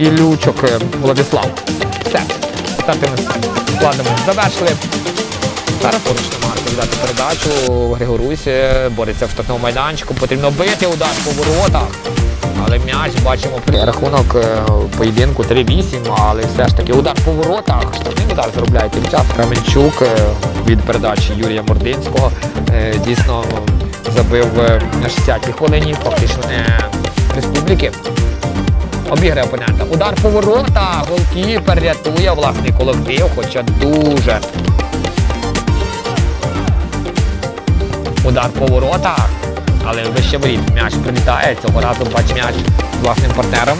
Ілючок Владислав. Все. Стартовим складом завершили. Зараз поруч намагається віддати передачу. Григорусь бореться в штатному майданчику. Потрібно бити удар по воротах. Але м'яч бачимо рахунок е, поєдинку 3-8, але все ж таки удар по воротах. Штатний удар заробляє тим часом. Кременчук е, від передачі Юрія Мординського е, дійсно забив на 60-й хвилині, фактично не республіки. Обіграє опонента. Удар по воротах. Голкіпер рятує власний колектив, хоча дуже. Удар по воротах. Але вище воріт. М'яч прилітає. Цього разу бач м'яч власним партнером.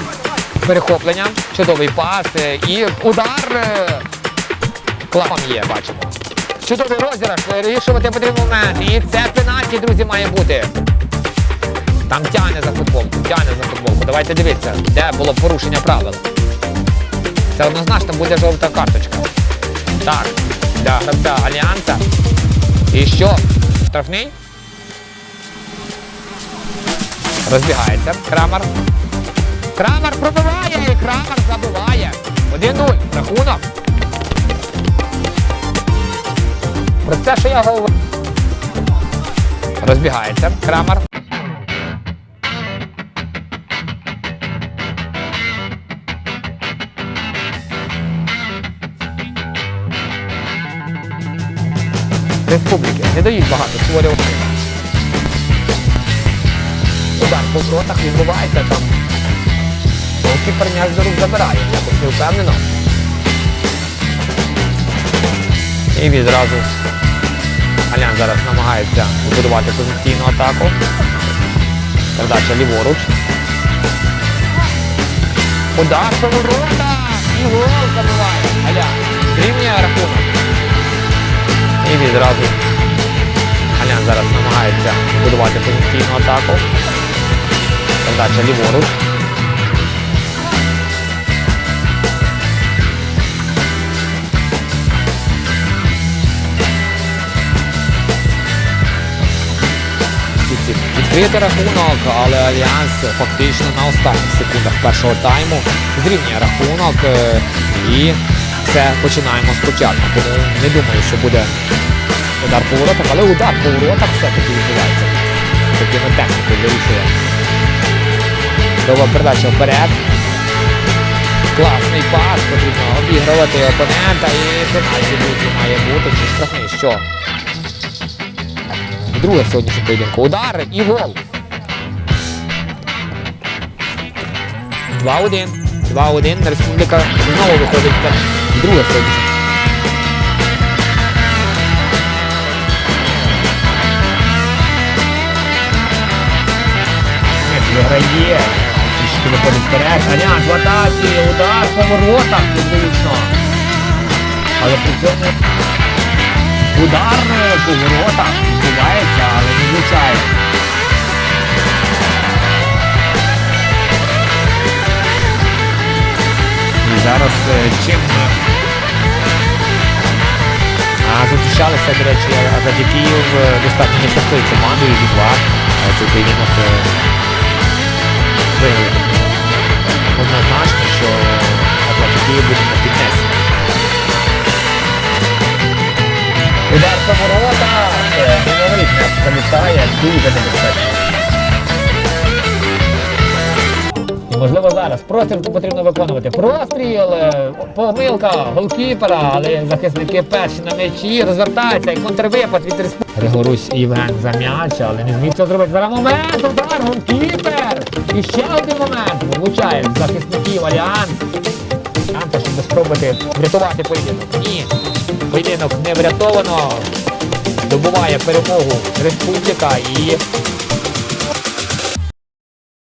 Перехоплення. Чудовий пас. е, І удар. е, Клапан є, бачимо. Чудовий розіграш. Вирішувати потрібен момент. І це пенальті, друзі, має бути. Там тягне за футболку, тягне за футболку. Давайте дивитися, де було порушення правил. Це однозначно буде жовта карточка. Так, для гравця Альянса. І що? Штрафний? Розбігається. Крамер. Крамер пробиває і Крамер забиває. 1-0. Рахунок. Про це, що я говорю. Розбігається. Крамер. Республіки. Не дають багато створювати. Удар по воротах відбувається там. Голкіпер м'яч за рук забирає, якось не впевнено. І відразу Алян зараз намагається побудувати позиційну атаку. Передача ліворуч. Удар по воротах! І гол забиває. Алян. Відразу Алян зараз намагається будувати позиційну атаку. Передача ліворуч. Відкрити рахунок, але Альянс фактично на останніх секундах першого тайму зрівнює рахунок е, і все починаємо спочатку. Не думаю, що буде удар по але удар по воротах все-таки відбувається. Такими технікою вирішує. Довга передача вперед. Класний пас, потрібно обігрувати опонента і пенальті має бути чи штрафний. Що? Друге сьогоднішнє поєдинку. Удар і гол. 2-1. 2-1. Республіка знову виходить друге сьогоднішнє. Виграє. Трішки виходить вперед. Алян в атаці. Удар по воротах відповідно. Але при цьому удар по воротах відбувається, але не влучає. І зараз е, чим а, зустрічалися, до речі, Азаді Київ е, достатньо непростою командою від два. Цей поєдинок І можливо зараз простріл потрібно виконувати. Простріл, помилка голкіпера, але захисники перші на м'ячі розвертаються і контрвипад від республіки. Григорусь Євген за м'яч, але не зміг цього зробити. Зараз момент, удар, голкіпер! І ще один момент. Влучає захисників Альянс. Альянс, щоб спробувати врятувати поєдинок. Ні, поєдинок не врятовано. Добуває перемогу республіка і